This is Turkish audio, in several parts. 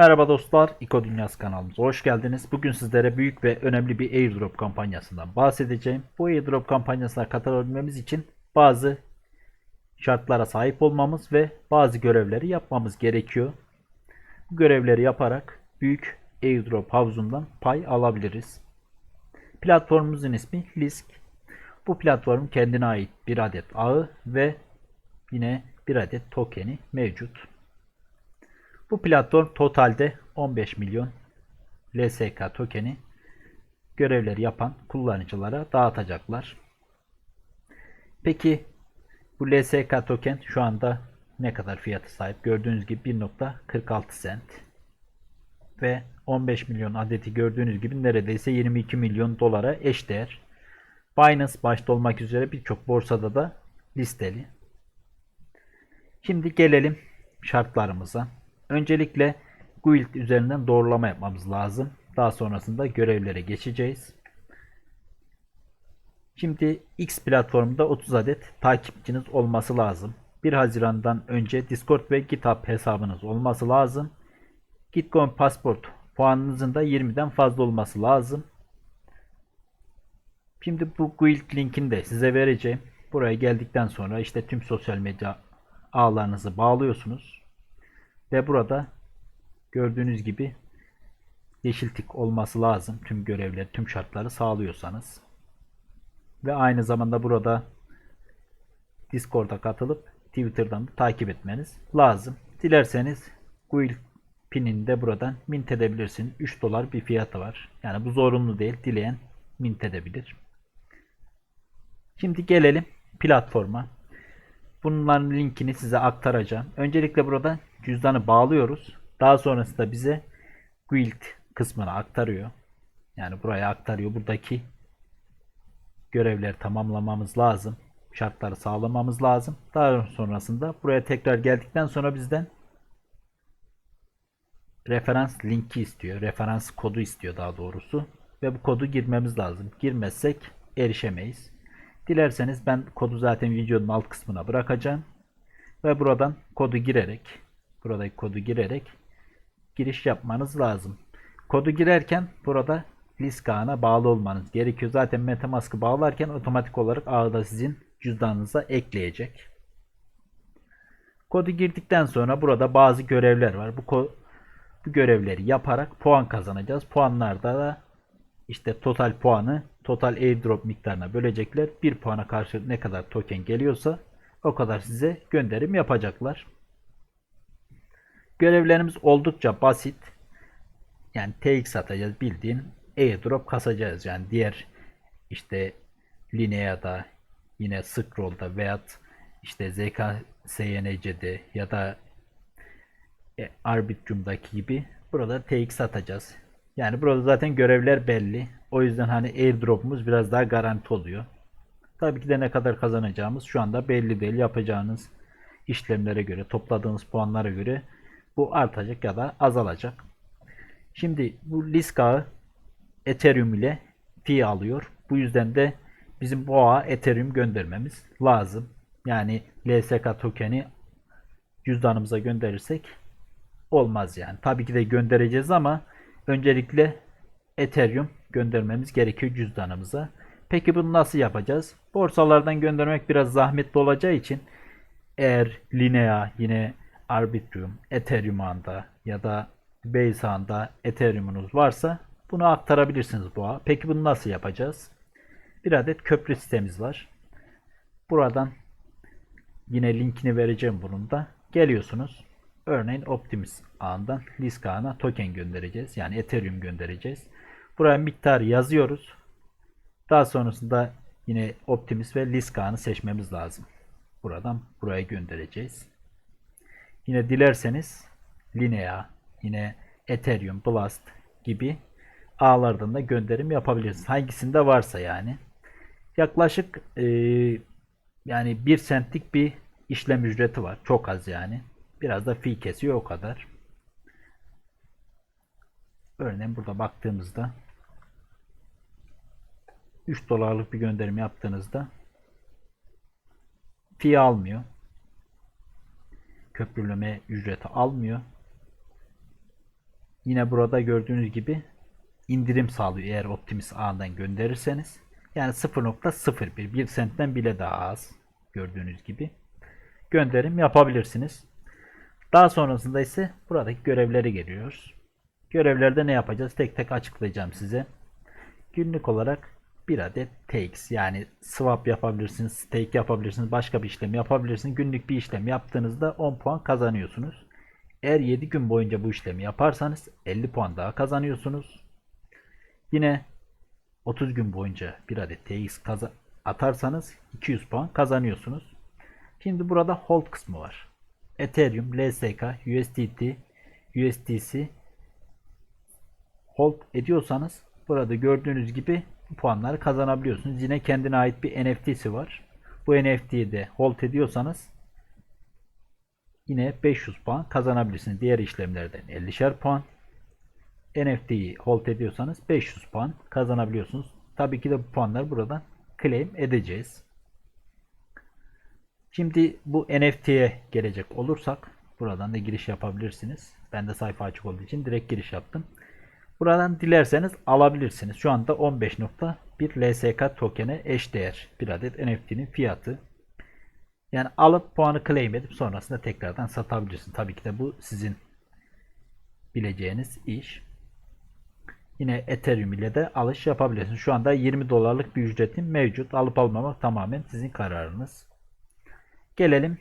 Merhaba dostlar, İko Dünyası kanalımıza hoş geldiniz. Bugün sizlere büyük ve önemli bir airdrop kampanyasından bahsedeceğim. Bu airdrop kampanyasına katılabilmemiz için bazı şartlara sahip olmamız ve bazı görevleri yapmamız gerekiyor. Bu görevleri yaparak büyük airdrop havuzundan pay alabiliriz. Platformumuzun ismi Lisk. Bu platform kendine ait bir adet ağı ve yine bir adet tokeni mevcut. Bu platform totalde 15 milyon LSK tokeni görevleri yapan kullanıcılara dağıtacaklar. Peki bu LSK token şu anda ne kadar fiyatı sahip? Gördüğünüz gibi 1.46 cent ve 15 milyon adeti gördüğünüz gibi neredeyse 22 milyon dolara eşdeğer. Binance başta olmak üzere birçok borsada da listeli. Şimdi gelelim şartlarımıza. Öncelikle Guild üzerinden doğrulama yapmamız lazım. Daha sonrasında görevlere geçeceğiz. Şimdi X platformunda 30 adet takipçiniz olması lazım. 1 Haziran'dan önce Discord ve GitHub hesabınız olması lazım. Gitcoin pasport puanınızın da 20'den fazla olması lazım. Şimdi bu guild linkini de size vereceğim. Buraya geldikten sonra işte tüm sosyal medya ağlarınızı bağlıyorsunuz. Ve burada gördüğünüz gibi yeşil tik olması lazım. Tüm görevleri, tüm şartları sağlıyorsanız. Ve aynı zamanda burada Discord'a katılıp Twitter'dan da takip etmeniz lazım. Dilerseniz Guild pinini de buradan mint edebilirsiniz. 3 dolar bir fiyatı var. Yani bu zorunlu değil. Dileyen mint edebilir. Şimdi gelelim platforma. Bunların linkini size aktaracağım. Öncelikle burada cüzdanı bağlıyoruz. Daha sonrasında bize guild kısmına aktarıyor. Yani buraya aktarıyor. Buradaki görevleri tamamlamamız lazım. Şartları sağlamamız lazım. Daha sonrasında buraya tekrar geldikten sonra bizden referans linki istiyor. Referans kodu istiyor daha doğrusu. Ve bu kodu girmemiz lazım. Girmezsek erişemeyiz. Dilerseniz ben kodu zaten videonun alt kısmına bırakacağım. Ve buradan kodu girerek buradaki kodu girerek giriş yapmanız lazım. Kodu girerken burada list ağına bağlı olmanız gerekiyor. Zaten Metamask'ı bağlarken otomatik olarak ağda sizin cüzdanınıza ekleyecek. Kodu girdikten sonra burada bazı görevler var. Bu, bu görevleri yaparak puan kazanacağız. Puanlarda da işte total puanı total airdrop miktarına bölecekler. Bir puana karşı ne kadar token geliyorsa o kadar size gönderim yapacaklar. Görevlerimiz oldukça basit. Yani TX atacağız bildiğin airdrop kasacağız. Yani diğer işte Linea'da yine Scroll'da veyahut işte ZK SYNC'de ya da e, Arbitrum'daki gibi burada TX atacağız. Yani burada zaten görevler belli. O yüzden hani airdrop'umuz biraz daha garanti oluyor. Tabii ki de ne kadar kazanacağımız şu anda belli değil. Yapacağınız işlemlere göre, topladığınız puanlara göre bu artacak ya da azalacak. Şimdi bu Liska Ethereum ile fee alıyor. Bu yüzden de bizim bu ağa Ethereum göndermemiz lazım. Yani LSK tokeni cüzdanımıza gönderirsek olmaz yani. Tabii ki de göndereceğiz ama öncelikle Ethereum göndermemiz gerekiyor cüzdanımıza. Peki bunu nasıl yapacağız? Borsalardan göndermek biraz zahmetli olacağı için eğer Linea yine Arbitrum, Ethereum ağında ya da Base ağında Ethereum'unuz varsa bunu aktarabilirsiniz bu ağa. Peki bunu nasıl yapacağız? Bir adet köprü sitemiz var. Buradan yine linkini vereceğim bunun da. Geliyorsunuz. Örneğin Optimus ağından Lisk ağına token göndereceğiz. Yani Ethereum göndereceğiz. Buraya miktar yazıyoruz. Daha sonrasında yine Optimus ve Lisk ağını seçmemiz lazım. Buradan buraya göndereceğiz. Yine dilerseniz Linea, yine Ethereum, Blast gibi ağlardan da gönderim yapabilirsiniz. Hangisinde varsa yani. Yaklaşık e, yani 1 centlik bir işlem ücreti var. Çok az yani. Biraz da fee kesiyor o kadar. Örneğin burada baktığımızda 3 dolarlık bir gönderim yaptığınızda fee almıyor. Köprüleme ücreti almıyor. Yine burada gördüğünüz gibi indirim sağlıyor eğer Optimus ağından gönderirseniz. Yani 0.01 1 sentten bile daha az gördüğünüz gibi gönderim yapabilirsiniz. Daha sonrasında ise buradaki görevlere geliyoruz. Görevlerde ne yapacağız? Tek tek açıklayacağım size. Günlük olarak bir adet takes yani swap yapabilirsiniz, stake yapabilirsiniz, başka bir işlem yapabilirsiniz. Günlük bir işlem yaptığınızda 10 puan kazanıyorsunuz. Eğer 7 gün boyunca bu işlemi yaparsanız 50 puan daha kazanıyorsunuz. Yine 30 gün boyunca bir adet TX atarsanız 200 puan kazanıyorsunuz. Şimdi burada hold kısmı var. Ethereum, LSK, USDT, USDC hold ediyorsanız burada gördüğünüz gibi puanları kazanabiliyorsunuz. Yine kendine ait bir NFT'si var. Bu NFT'yi de hold ediyorsanız yine 500 puan kazanabilirsiniz. Diğer işlemlerden 50'şer puan. NFT'yi hold ediyorsanız 500 puan kazanabiliyorsunuz. Tabii ki de bu puanları buradan claim edeceğiz. Şimdi bu NFT'ye gelecek olursak buradan da giriş yapabilirsiniz. Ben de sayfa açık olduğu için direkt giriş yaptım. Buradan dilerseniz alabilirsiniz. Şu anda 15.1 LSK tokene eşdeğer bir adet NFT'nin fiyatı. Yani alıp puanı claim edip sonrasında tekrardan satabilirsiniz. Tabii ki de bu sizin bileceğiniz iş. Yine Ethereum ile de alış yapabilirsiniz. Şu anda 20 dolarlık bir ücretim mevcut. Alıp almamak tamamen sizin kararınız. Gelelim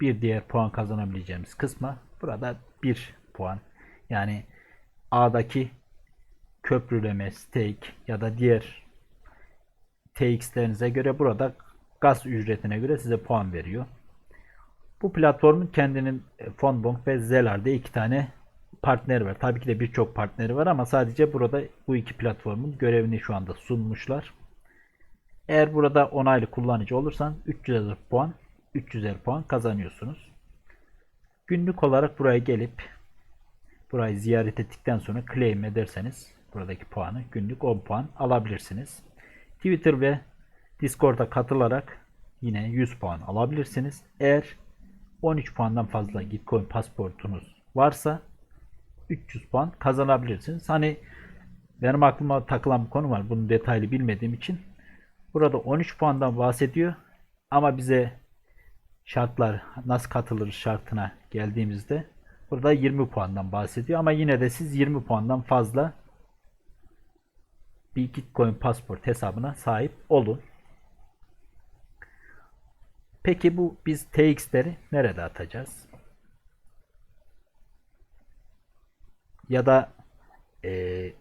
bir diğer puan kazanabileceğimiz kısma. Burada bir puan. Yani A'daki köprüleme, stake ya da diğer TX'lerinize göre burada gaz ücretine göre size puan veriyor. Bu platformun kendinin Fonbonk ve Zelar'da iki tane partneri var. Tabii ki de birçok partneri var ama sadece burada bu iki platformun görevini şu anda sunmuşlar. Eğer burada onaylı kullanıcı olursan 300 puan 300'er puan kazanıyorsunuz. Günlük olarak buraya gelip burayı ziyaret ettikten sonra claim ederseniz buradaki puanı günlük 10 puan alabilirsiniz. Twitter ve Discord'a katılarak yine 100 puan alabilirsiniz. Eğer 13 puandan fazla Gitcoin pasportunuz varsa 300 puan kazanabilirsiniz. Hani benim aklıma takılan bir konu var. Bunu detaylı bilmediğim için. Burada 13 puandan bahsediyor. Ama bize şartlar nasıl katılır şartına geldiğimizde burada 20 puandan bahsediyor. Ama yine de siz 20 puandan fazla bir Gitcoin pasport hesabına sahip olun. Peki bu biz TX'leri nerede atacağız? Ya da e,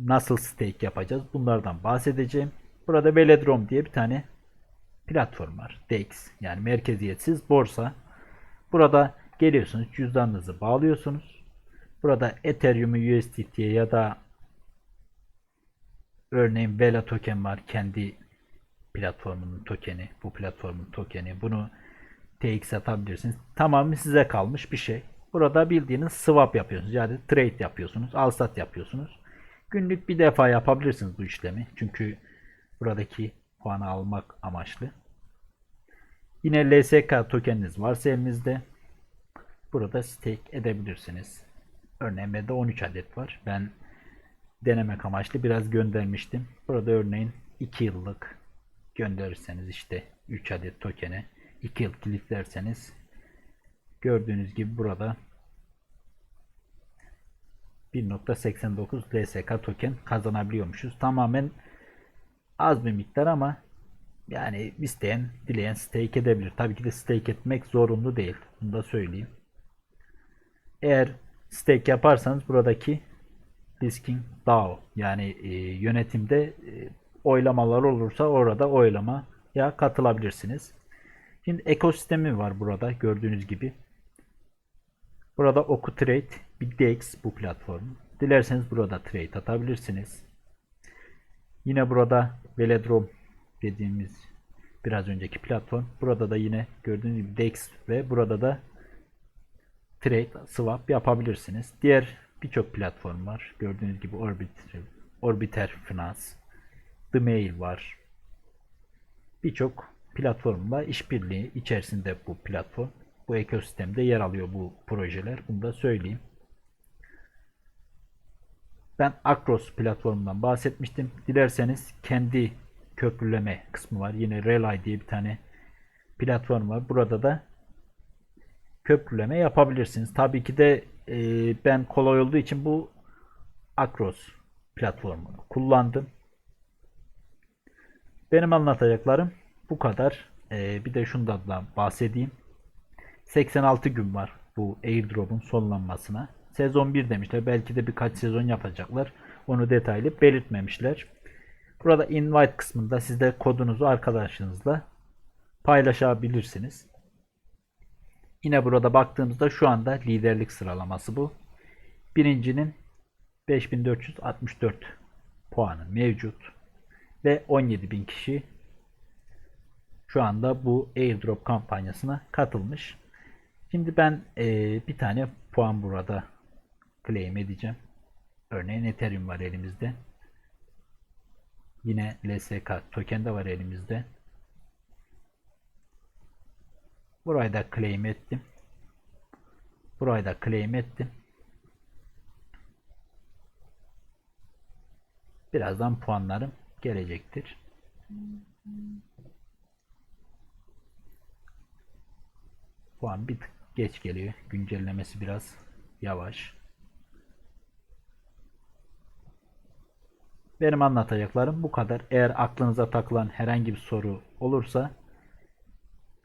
nasıl stake yapacağız? Bunlardan bahsedeceğim. Burada Velodrome diye bir tane platform var. DEX yani merkeziyetsiz borsa. Burada geliyorsunuz cüzdanınızı bağlıyorsunuz. Burada Ethereum'u USDT'ye ya da örneğin Vela token var kendi platformunun tokeni, bu platformun tokeni. Bunu TX atabilirsiniz. Tamamen size kalmış bir şey. Burada bildiğiniz swap yapıyorsunuz. Yani trade yapıyorsunuz. Al sat yapıyorsunuz. Günlük bir defa yapabilirsiniz bu işlemi. Çünkü buradaki puanı almak amaçlı. Yine LSK tokeniniz varsa elinizde burada stake edebilirsiniz. Örneğin bende 13 adet var. Ben denemek amaçlı biraz göndermiştim. Burada örneğin 2 yıllık gönderirseniz işte 3 adet tokene 2 yıl kilitlerseniz gördüğünüz gibi burada 1.89 LSK token kazanabiliyormuşuz. Tamamen az bir miktar ama yani isteyen, dileyen stake edebilir. Tabii ki de stake etmek zorunlu değil. Bunu da söyleyeyim. Eğer stake yaparsanız buradaki Risking DAO yani e, yönetimde e, oylamalar olursa orada oylamaya katılabilirsiniz. Şimdi ekosistemi var burada gördüğünüz gibi. Burada Oku Trade, bir DEX bu platform. Dilerseniz burada trade atabilirsiniz. Yine burada Velodrome dediğimiz biraz önceki platform. Burada da yine gördüğünüz gibi DEX ve burada da trade swap yapabilirsiniz. Diğer birçok platform var. Gördüğünüz gibi Orbit, Orbiter Finance, The Mail var. Birçok platformla işbirliği içerisinde bu platform. Bu ekosistemde yer alıyor bu projeler. Bunu da söyleyeyim. Ben Acros platformundan bahsetmiştim. Dilerseniz kendi köprüleme kısmı var. Yine Relay diye bir tane platform var. Burada da köprüleme yapabilirsiniz. Tabii ki de e, ben kolay olduğu için bu Acros platformunu kullandım. Benim anlatacaklarım bu kadar. E, bir de şundan da bahsedeyim. 86 gün var bu airdrop'un sonlanmasına. Sezon 1 demişler. Belki de birkaç sezon yapacaklar. Onu detaylı belirtmemişler. Burada invite kısmında siz de kodunuzu arkadaşınızla paylaşabilirsiniz. Yine burada baktığımızda şu anda liderlik sıralaması bu. Birincinin 5464 puanı mevcut. Ve 17.000 kişi şu anda bu airdrop kampanyasına katılmış. Şimdi ben eee, bir tane puan burada claim edeceğim. Örneğin Ethereum var elimizde. Yine LSK token de var elimizde. Burayı da claim ettim. Burayı da claim ettim. Birazdan puanlarım gelecektir. Puan bir tık geç geliyor. Güncellemesi biraz yavaş. Benim anlatacaklarım bu kadar. Eğer aklınıza takılan herhangi bir soru olursa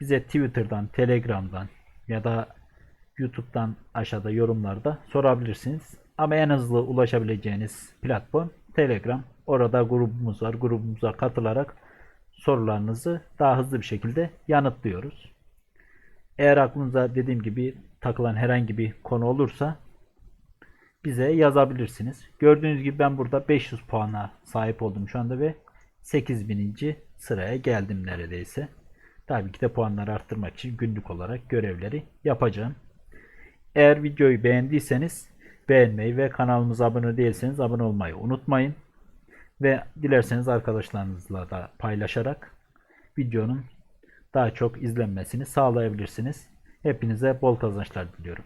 bize Twitter'dan, Telegram'dan ya da YouTube'dan aşağıda yorumlarda sorabilirsiniz. Ama en hızlı ulaşabileceğiniz platform Telegram. Orada grubumuz var. Grubumuza katılarak sorularınızı daha hızlı bir şekilde yanıtlıyoruz. Eğer aklınıza dediğim gibi takılan herhangi bir konu olursa bize yazabilirsiniz. Gördüğünüz gibi ben burada 500 puana sahip oldum şu anda ve 8000. sıraya geldim neredeyse. Tabii ki de puanları arttırmak için günlük olarak görevleri yapacağım. Eğer videoyu beğendiyseniz beğenmeyi ve kanalımıza abone değilseniz abone olmayı unutmayın. Ve dilerseniz arkadaşlarınızla da paylaşarak videonun daha çok izlenmesini sağlayabilirsiniz. Hepinize bol kazançlar diliyorum.